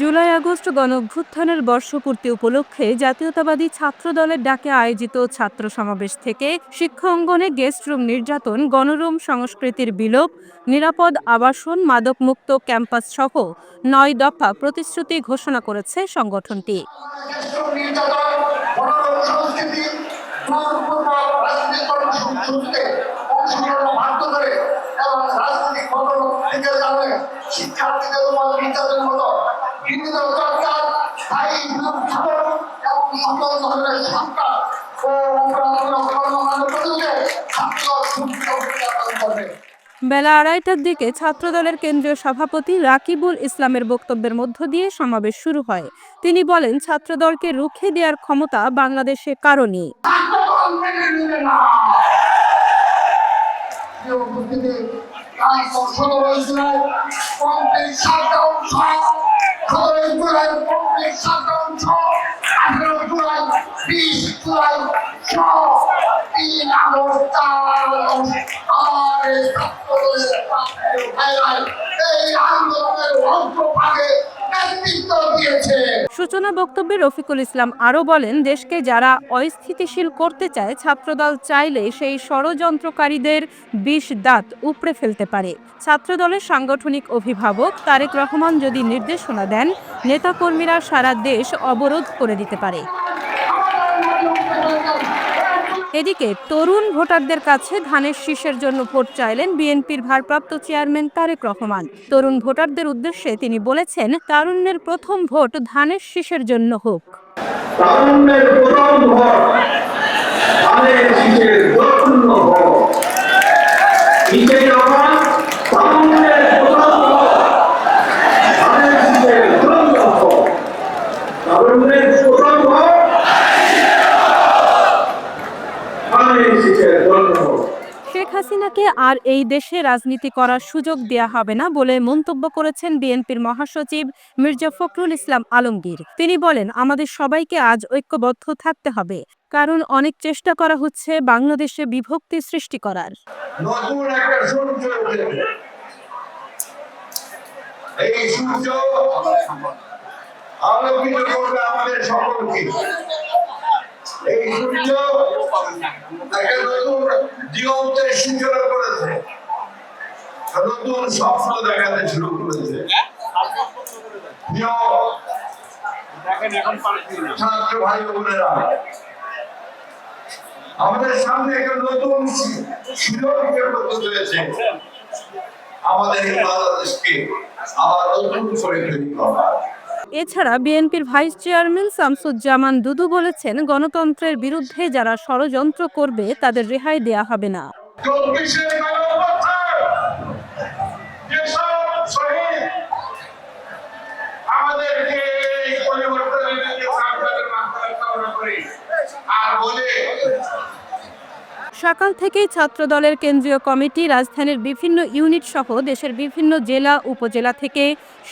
July August গণঅভ্যুত্থানের বর্ষপূর্তি উপলক্ষে জাতীয়তাবাদী ছাত্র দলের ডাকে আয়োজিত ছাত্র সমাবেশ থেকে শিক্ষা অঙ্গনে গেস্ট রুম নির্যাতন, গণরুম সংস্কৃতির বিলোপ, নিরাপদ আবাসন, মাদকমুক্ত ক্যাম্পাস সহ নয় দফা প্রতিশ্রুতি ঘোষণা করেছে সংগঠনটি। সংস্কৃতি বেলা আড়াইটার দিকে ছাত্রদলের কেন্দ্রীয় সভাপতি রাকিবুল ইসলামের বক্তব্যের মধ্য দিয়ে সমাবেশ শুরু হয়। তিনি বলেন, ছাত্রদলকে রুখে দেওয়ার ক্ষমতা বাংলাদেশে কালকে সতেরোই সূচনা বক্তব্যে রফিকুল ইসলাম আরও বলেন, দেশকে যারা অস্থিতিশীল করতে চায়, ছাত্রদল চাইলে সেই ষড়যন্ত্রকারীদের বিষ দাঁত উপড়ে ফেলতে পারে। ছাত্রদলের সাংগঠনিক অভিভাবক তারেক রহমান যদি নির্দেশনা দেন, নেতাকর্মীরা সারা দেশ অবরোধ করে দিতে পারে। এদিকে তরুণ ভোটারদের কাছে ধানের শীষের জন্য ভোট চাইলেন বিএনপির ভারপ্রাপ্ত চেয়ারম্যান তারেক রহমান। তরুণ ভোটারদের উদ্দেশ্যে তিনি বলেছেন, তারুণ্যের প্রথম ভোট ধানের শীষের জন্য হোক তারুণ্যের প্রথম ভোট ধানের শীষের জন্য ভোট নিচে যখন তারুণ্যের প্রথম ভোট ধানের শীষের জন্য ভোট তারুণ্যের প্রথম ভোট ধানের শীষের জন্য ভোট শেখ হাসিনাকে আর এই দেশে রাজনীতি করার সুযোগ দেয়া হবে না বলে মন্তব্য করেছেন বিএনপির মহাসচিব মির্জা ফখরুল ইসলাম আলমগীর। তিনি বলেন আমাদের সবাইকে আজ ঐক্যবদ্ধ থাকতে হবে কারণ অনেক চেষ্টা করা হচ্ছে বাংলাদেশে বিভক্তি সৃষ্টি করার। এই সূর্য আলোকিত করবে আমাদের সকলকে। নতুন স্বপ্ন দেখাতে শুরু করেছে ছাত্র ভাই বোনেরা আমাদের সামনে একটা নতুন সুযোগের প্রস্তুত হয়েছে। আমাদের বাংলাদেশকে আবার নতুন করে তৈরি করা। এছাড়া বিএনপির ভাইস চেয়ারম্যান শামসুজ্জামান দুদু বলেছেন, গণতন্ত্রের বিরুদ্ধে যারা ষড়যন্ত্র করবে, তাদের রেহাই দেয়া হবে না। আর বলে সকাল থেকেই ছাত্রদলের কেন্দ্রীয় কমিটি রাজধানীর বিভিন্ন ইউনিট সহ দেশের বিভিন্ন জেলা, উপজেলা থেকে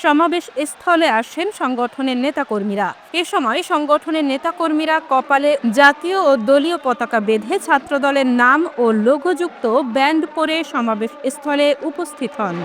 সমাবেশ স্থলে আসেন সংগঠনের নেতাকর্মীরা। এ সময় সংগঠনের নেতাকর্মীরা কপালে জাতীয় ও দলীয় পতাকা বেঁধে ছাত্রদলের নাম ও লোগোযুক্ত ব্যান্ড পরে সমাবেশ স্থলে উপস্থিত হন।